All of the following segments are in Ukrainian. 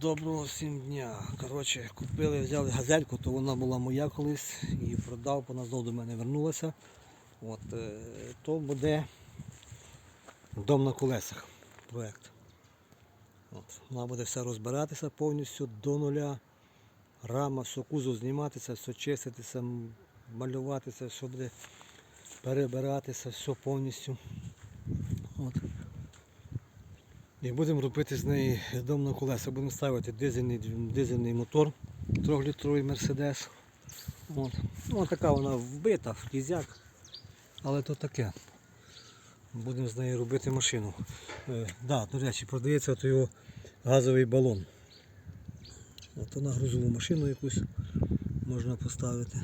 Доброго всім дня. Коротше, купили, взяли газельку, то вона була моя колись і продав, вона знову до мене вернулася. От, е, то буде дом на колесах проєкт. От, вона буде все розбиратися повністю до нуля. Рама, все, кузов зніматися, все чиститися, малюватися, все буде перебиратися, все повністю. От. І будемо робити з неї дом на колеса. Будемо ставити дизельний, дизельний мотор, 3-літровий Мерседес. От. Ну, така вона вбита, кізяк, але то таке. Будемо з неї робити машину. Е, да, до речі, продається от його газовий балон. От на грузову машину якусь можна поставити.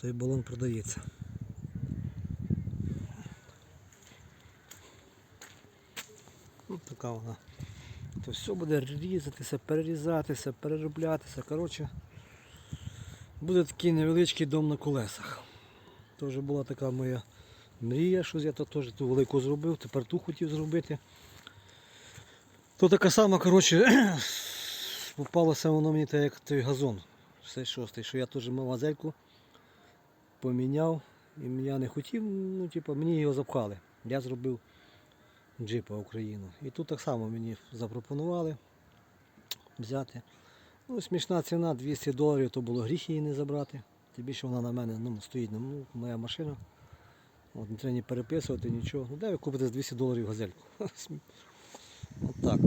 Той балон продається. Ну, така вона. То все буде різатися, перерізатися, перероблятися. Коротше, буде такий невеличкий дом на колесах. Вже була така моя мрія, що я теж ту велику зробив, тепер ту хотів зробити. То така сама, коротше, попалося воно мені так, як той газон. Все шостий, що я теж мав газельку, поміняв і я не хотів, ну, типу, мені його запхали. Я зробив джипа Україну. І тут так само мені запропонували взяти. Ну, смішна ціна 200 доларів, то було гріх її не забрати. Тим більше вона на мене ну, стоїть, ну, моя машина. От, не треба ні переписувати, нічого. Ну, де ви купите за 200 доларів газельку? От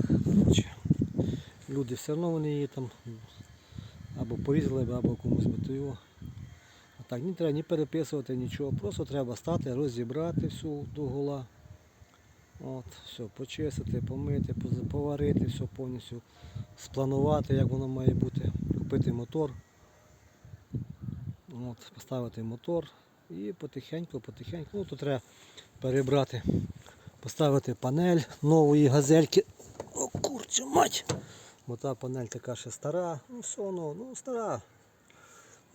Люди все одно вони її там або порізали або комусь би його. Так, не треба ні переписувати, нічого. Просто треба стати, розібрати всю до гола. От, все, почистити, помити, поварити, все повністю спланувати, як воно має бути, купити мотор, от, поставити мотор і потихеньку, потихеньку, ну тут треба перебрати, поставити панель нової газельки. О, курча мать! Бо та панель така ще стара, ну все воно, ну стара.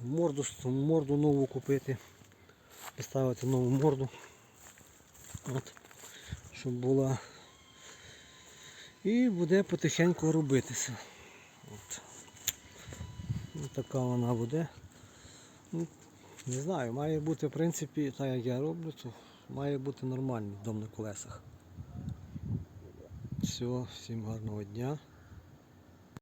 Морду, морду нову купити, поставити нову морду. От щоб була. І буде потихеньку робитися. От. Ось така вона буде. Ну, Не знаю, має бути в принципі, так як я роблю, то має бути нормальний дом на колесах. Все, всім гарного дня.